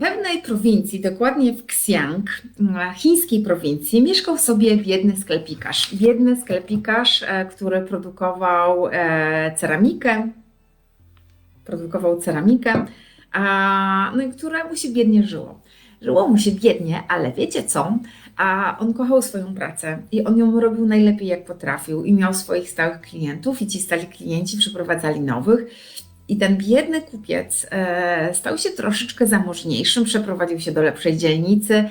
pewnej prowincji, dokładnie w Xiang, chińskiej prowincji, mieszkał sobie biedny sklepikarz. Biedny sklepikarz, e, który produkował e, ceramikę, produkował ceramikę, no i które mu się biednie żyło. Żyło mu się biednie, ale wiecie co? A on kochał swoją pracę i on ją robił najlepiej jak potrafił i miał swoich stałych klientów i ci stali klienci przyprowadzali nowych. I ten biedny kupiec e, stał się troszeczkę zamożniejszym, przeprowadził się do lepszej dzielnicy,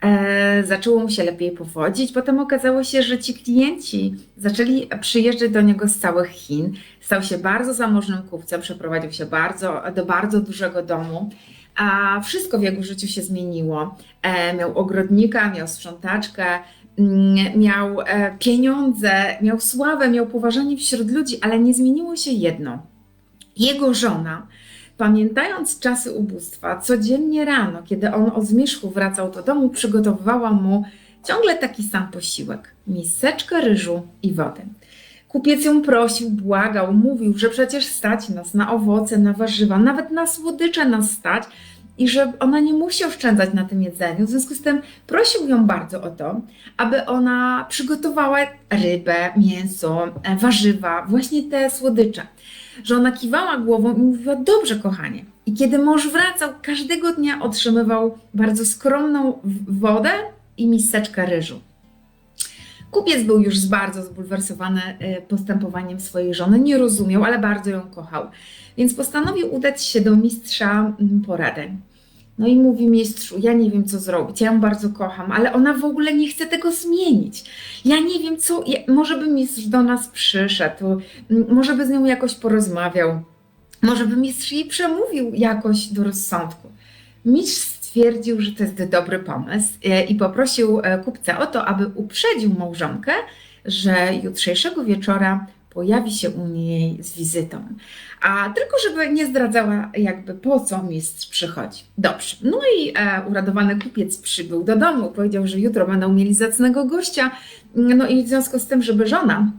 e, zaczęło mu się lepiej powodzić. Potem okazało się, że ci klienci zaczęli przyjeżdżać do niego z całych Chin. Stał się bardzo zamożnym kupcem, przeprowadził się bardzo, do bardzo dużego domu a wszystko w jego życiu się zmieniło. E, miał ogrodnika, miał sprzątaczkę, miał pieniądze, miał sławę, miał poważanie wśród ludzi, ale nie zmieniło się jedno. Jego żona, pamiętając czasy ubóstwa, codziennie rano, kiedy on o zmierzchu wracał do domu, przygotowywała mu ciągle taki sam posiłek: miseczkę ryżu i wodę. Kupiec ją prosił, błagał, mówił, że przecież stać nas na owoce, na warzywa, nawet na słodycze nas stać i że ona nie musi oszczędzać na tym jedzeniu. W związku z tym prosił ją bardzo o to, aby ona przygotowała rybę, mięso, e, warzywa, właśnie te słodycze. Że ona kiwała głową i mówiła: Dobrze, kochanie. I kiedy mąż wracał, każdego dnia otrzymywał bardzo skromną wodę i miseczkę ryżu. Kupiec był już bardzo zbulwersowany e, postępowaniem swojej żony, nie rozumiał, ale bardzo ją kochał. Więc postanowił udać się do mistrza mm, porady. No i mówi mistrzu, ja nie wiem co zrobić, ja ją bardzo kocham, ale ona w ogóle nie chce tego zmienić. Ja nie wiem co, może by mistrz do nas przyszedł, może by z nią jakoś porozmawiał, może by mistrz jej przemówił jakoś do rozsądku. Mistrz stwierdził, że to jest dobry pomysł e, i poprosił e, kupca o to, aby uprzedził małżonkę, że jutrzejszego wieczora pojawi się u niej z wizytą. A tylko, żeby nie zdradzała jakby po co mistrz przychodzi. Dobrze. No i e, uradowany kupiec przybył do domu, powiedział, że jutro będą mieli zacnego gościa. No i w związku z tym, żeby żona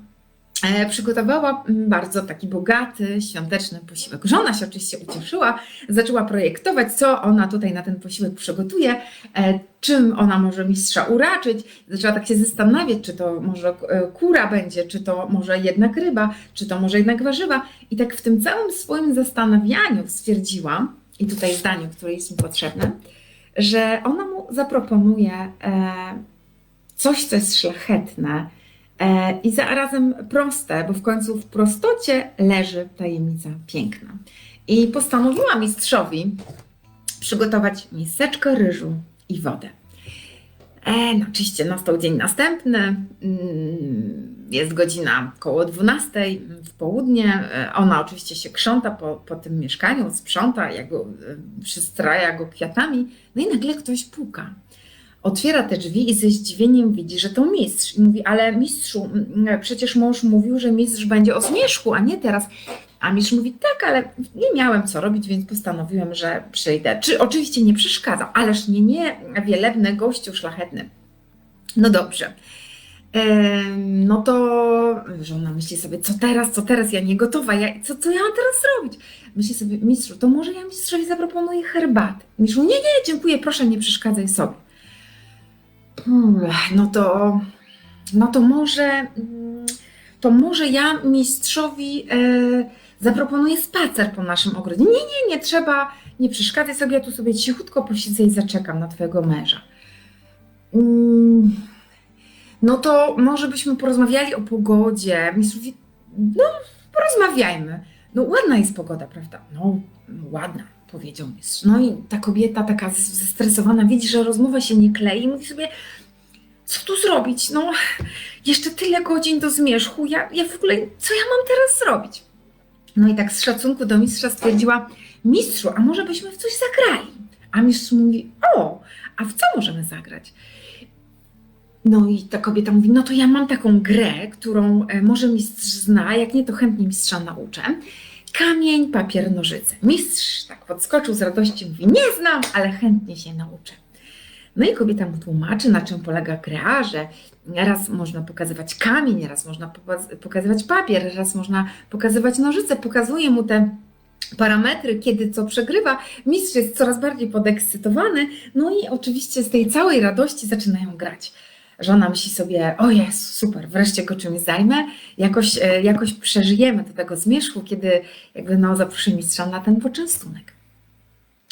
przygotowała mm, bardzo taki bogaty, świąteczny posiłek. Żona się oczywiście ucieszyła, zaczęła projektować, co ona tutaj na ten posiłek przygotuje, e, czym ona może mistrza uraczyć. Zaczęła tak się zastanawiać, czy to może e, kura będzie, czy to może jednak ryba, czy to może jednak warzywa. I tak w tym całym swoim zastanawianiu stwierdziła, i tutaj zdanie, które jest mi potrzebne, że ona mu zaproponuje coś, co jest szlachetne, E, i zarazem proste, bo w końcu w prostocie leży tajemnica piękna. I postanowiła mistrzowi przygotować miseczkę ryżu i wodę. E, no oczywiście nastał dzień następny, mm, jest godzina około 12 w południe. E, ona oczywiście się krząta po, po tym mieszkaniu, sprząta, jak go, e, przystraja go kwiatami. No i nagle ktoś puka otwiera te drzwi i ze zdziwieniem widzi, że to mistrz. I mówi, ale mistrzu, przecież mąż mówił, że mistrz będzie o zmierzchu, a nie teraz. A mistrz mówi, tak, ale nie miałem co robić, więc postanowiłem, że przyjdę. Czy oczywiście nie przeszkadzał, ależ nie, nie, wielebny gościu szlachetny. No dobrze. No to żona myśli sobie, co teraz, co teraz, ja nie gotowa, ja, co, co ja mam teraz zrobić? Myśli sobie, mistrzu, to może ja mistrzowi zaproponuję herbatę. Mistrzu, nie, nie, dziękuję, proszę, nie przeszkadzaj sobie. Hmm, no to, no to może, mm, to może ja mistrzowi e, zaproponuję spacer po naszym ogrodzie. Nie, nie, nie trzeba, nie przeszkadzaj sobie, ja tu sobie cichutko posiedzę i zaczekam na twojego męża. Mm, no to może byśmy porozmawiali o pogodzie. Mistrzowi, no porozmawiajmy. No ładna jest pogoda, prawda? No ładna powiedział mistrz. No i ta kobieta taka zestresowana widzi, że rozmowa się nie klei i mówi sobie, co tu zrobić? No, jeszcze tyle godzin do zmierzchu, ja, ja w ogóle, co ja mam teraz zrobić? No i tak z szacunku do mistrza stwierdziła, mistrzu, a może byśmy w coś zagrali? A mistrz mówi, o, a w co możemy zagrać? No i ta kobieta mówi, no to ja mam taką grę, którą e, może mistrz zna, jak nie, to chętnie mistrza nauczę. Kamień, papier, nożyce. Mistrz tak podskoczył z radości, mówi, nie znam, ale chętnie się nauczę. No i kobieta mu tłumaczy, na czym polega gra, że raz można pokazywać kamień, raz można pokazywać papier, raz można pokazywać nożyce. Pokazuje mu te parametry, kiedy co przegrywa, mistrz jest coraz bardziej podekscytowany, no i oczywiście z tej całej radości zaczynają grać. Żona myśli sobie, o jest, super, wreszcie go czymś zajmę, jakoś, e, jakoś przeżyjemy do tego zmierzchu, kiedy jakby no zaproszę mistrza na ten poczęstunek.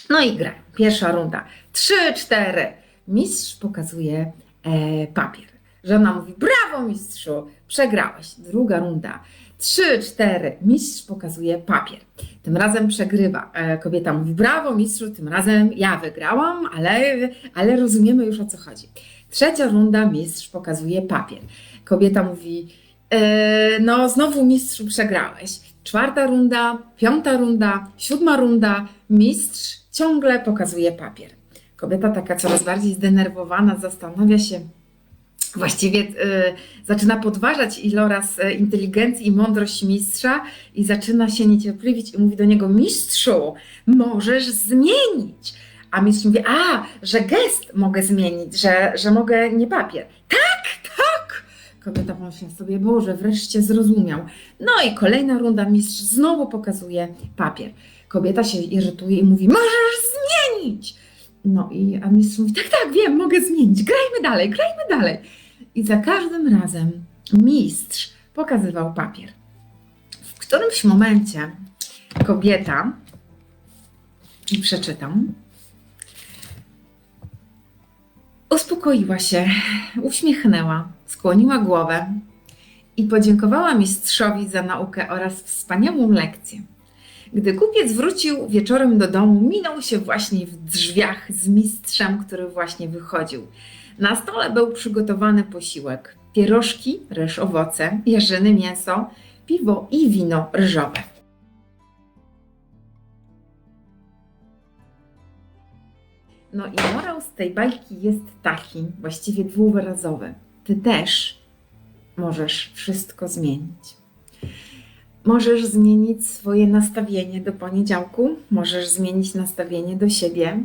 No i gra. Pierwsza runda. Trzy, cztery. Mistrz pokazuje e, papier. Żona mówi, brawo mistrzu, przegrałeś. Druga runda. Trzy, cztery. Mistrz pokazuje papier. Tym razem przegrywa. E, kobieta mówi, brawo mistrzu, tym razem ja wygrałam, ale, ale rozumiemy już o co chodzi. Trzecia runda, mistrz pokazuje papier. Kobieta mówi, e, no znowu mistrzu przegrałeś. Czwarta runda, piąta runda, siódma runda, mistrz ciągle pokazuje papier. Kobieta taka coraz bardziej zdenerwowana zastanawia się, właściwie y, zaczyna podważać iloraz y, inteligencji i mądrość mistrza i zaczyna się niecierpliwić i mówi do niego, mistrzu, możesz zmienić. A mistrz mówi, a, że gest mogę zmienić, że, że mogę nie papier. Tak, tak! Kobieta pomyślała sobie, Boże, wreszcie zrozumiał. No i kolejna runda, mistrz znowu pokazuje papier. Kobieta się irytuje i mówi, możesz zmienić! No i a mistrz mówi, tak, tak, wiem, mogę zmienić, grajmy dalej, grajmy dalej. I za każdym razem mistrz pokazywał papier. W którymś momencie kobieta, i przeczytam, uspokoiła się, uśmiechnęła, skłoniła głowę i podziękowała mistrzowi za naukę oraz wspaniałą lekcję. Gdy kupiec wrócił wieczorem do domu, minął się właśnie w drzwiach z mistrzem, który właśnie wychodził. Na stole był przygotowany posiłek: pierożki, ryż, owoce, jarzyny, mięso, piwo i wino ryżowe. No i morał z tej bajki jest taki, właściwie dwuwyrazowy. Ty też możesz wszystko zmienić. Możesz zmienić swoje nastawienie do poniedziałku, możesz zmienić nastawienie do siebie,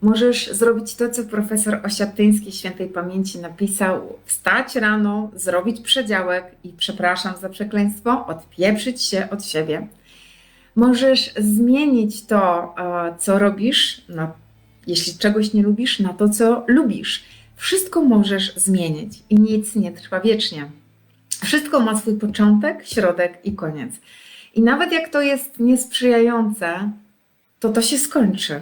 możesz zrobić to, co profesor Osiatyński świętej pamięci napisał: wstać rano, zrobić przedziałek i przepraszam za przekleństwo, odpieprzyć się od siebie. Możesz zmienić to, e, co robisz, na, jeśli czegoś nie lubisz, na to, co lubisz. Wszystko możesz zmienić i nic nie trwa wiecznie. Wszystko ma swój początek, środek i koniec. I nawet jak to jest niesprzyjające, to to się skończy.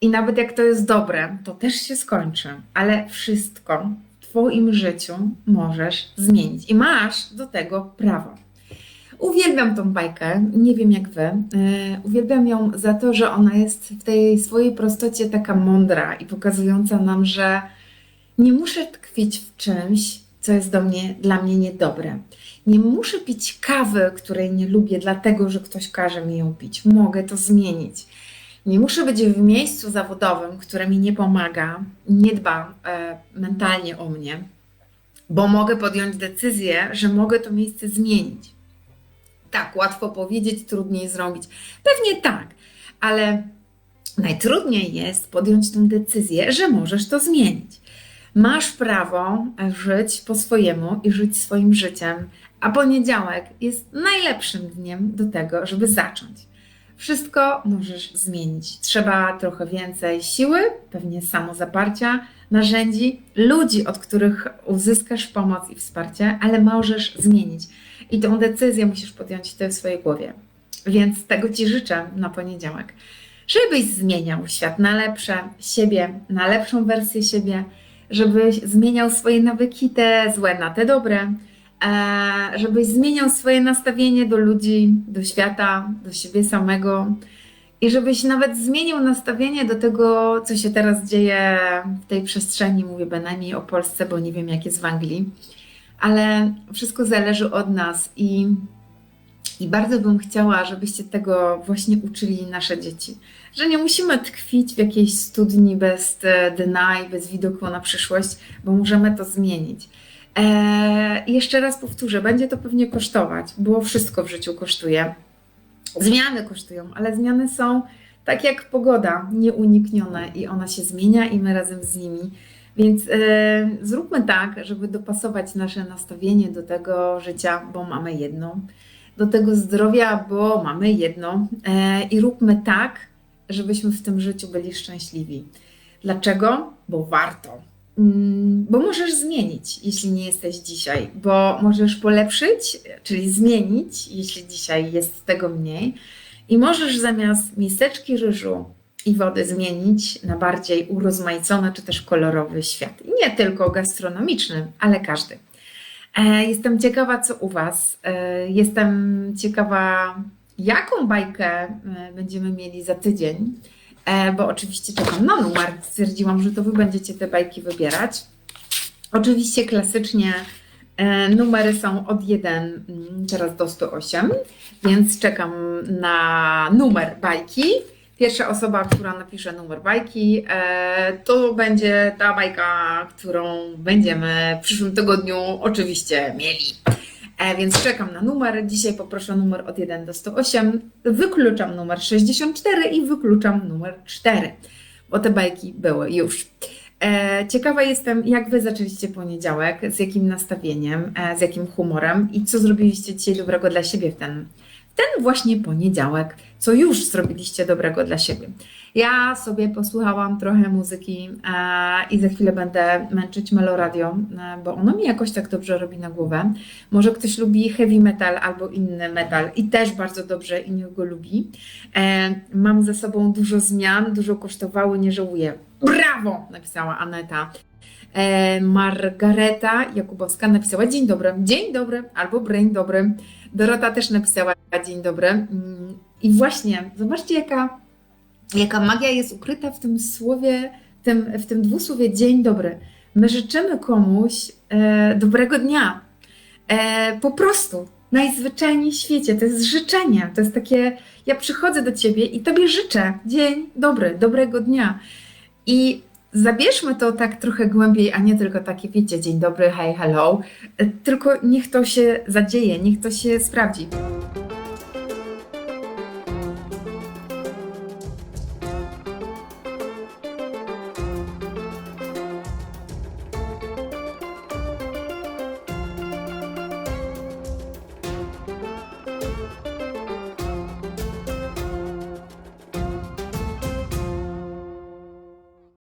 I nawet jak to jest dobre, to też się skończy. Ale wszystko w Twoim życiu możesz zmienić i masz do tego prawo. Uwielbiam tą bajkę, nie wiem jak wy. Yy, uwielbiam ją za to, że ona jest w tej swojej prostocie taka mądra i pokazująca nam, że nie muszę tkwić w czymś, co jest do mnie, dla mnie niedobre. Nie muszę pić kawy, której nie lubię, dlatego że ktoś każe mi ją pić. Mogę to zmienić. Nie muszę być w miejscu zawodowym, które mi nie pomaga, nie dba e, mentalnie o mnie, bo mogę podjąć decyzję, że mogę to miejsce zmienić. Tak, łatwo powiedzieć, trudniej zrobić. Pewnie tak, ale najtrudniej jest podjąć tę decyzję, że możesz to zmienić. Masz prawo żyć po swojemu i żyć swoim życiem, a poniedziałek jest najlepszym dniem do tego, żeby zacząć. Wszystko możesz zmienić. Trzeba trochę więcej siły, pewnie samozaparcia, narzędzi, ludzi, od których uzyskasz pomoc i wsparcie, ale możesz zmienić. I tą decyzję musisz podjąć ty w swojej głowie. Więc tego Ci życzę na poniedziałek. Żebyś zmieniał świat na lepsze, siebie, na lepszą wersję siebie, żebyś zmieniał swoje nawyki, te złe na te dobre, e, żebyś zmieniał swoje nastawienie do ludzi, do świata, do siebie samego i żebyś nawet zmienił nastawienie do tego, co się teraz dzieje w tej przestrzeni. Mówię bynajmniej o Polsce, bo nie wiem, jak jest w Anglii, ale wszystko zależy od nas i i bardzo bym chciała, żebyście tego właśnie uczyli nasze dzieci. Że nie musimy tkwić w jakiejś studni bez e, dna i bez widoku na przyszłość, bo możemy to zmienić. Eee, jeszcze raz powtórzę, będzie to pewnie kosztować, bo wszystko w życiu kosztuje. Zmiany kosztują, ale zmiany są tak jak pogoda, nieuniknione i ona się zmienia i my razem z nimi. Więc e, zróbmy tak, żeby dopasować nasze nastawienie do tego życia, bo mamy jedno do tego zdrowia, bo mamy jedno e, i róbmy tak, żebyśmy w tym życiu byli szczęśliwi. Dlaczego? Bo warto. Mm, Bo możesz zmienić, jeśli nie jesteś dzisiaj, bo możesz polepszyć, czyli zmienić, jeśli dzisiaj jest tego mniej, i możesz zamiast miseczki ryżu i wody zmienić na bardziej urozmaicony czy też kolorowy świat. I nie tylko gastronomiczny, ale każdy. E, Jestem ciekawa, co u Was. E, Jestem ciekawa, jaką bajkę e, będziemy mieli za tydzień, e, bo oczywiście czekam na numer. Stwierdziłam, że to Wy będziecie te bajki wybierać. Oczywiście klasycznie e, numery są od 1 mm, teraz do 108, więc czekam na numer bajki. Pierwsza osoba, która napisze numer bajki, to będzie ta bajka, którą będziemy w przyszłym tygodniu oczywiście mieli. E, więc czekam na numer. Dzisiaj poproszę numer od 1 do 108. Wykluczam numer 64 i wykluczam numer 4, bo te bajki były już. E, Ciekawa jestem, jak Wy zaczęliście poniedziałek, z jakim nastawieniem, e, z jakim humorem i co zrobiliście dzisiaj dobrego dla siebie w ten, w ten właśnie poniedziałek, co już zrobiliście dobrego dla siebie. Ja sobie posłuchałam trochę muzyki e, i za chwilę będę męczyć Meloradio, e, bo ono mi jakoś tak dobrze robi na głowę. Może ktoś lubi heavy metal albo inny metal i też bardzo dobrze i go lubi. E, mam ze sobą dużo zmian, dużo kosztowały, nie żałuję. Brawo! Napisała Aneta. Margareta Jakubowska napisała dzień dobry, dzień dobry, albo brain dobry. Dorota też napisała dzień dobry. Mm, I właśnie, zobaczcie jaka, jaka magia jest ukryta w tym słowie, w tym, w tym dwusłowie dzień dobry. My życzymy komuś e, dobrego dnia. E, po prostu, najzwyczajniej w świecie. To jest życzenie. To jest takie, ja przychodzę do ciebie i tobie życzę dzień dobry, dobrego dnia. I zabierzmy to tak trochę głębiej, a nie tylko takie, wiecie, dzień dobry, hej, hello. E, Tylko niech to się zadzieje, niech to się sprawdzi.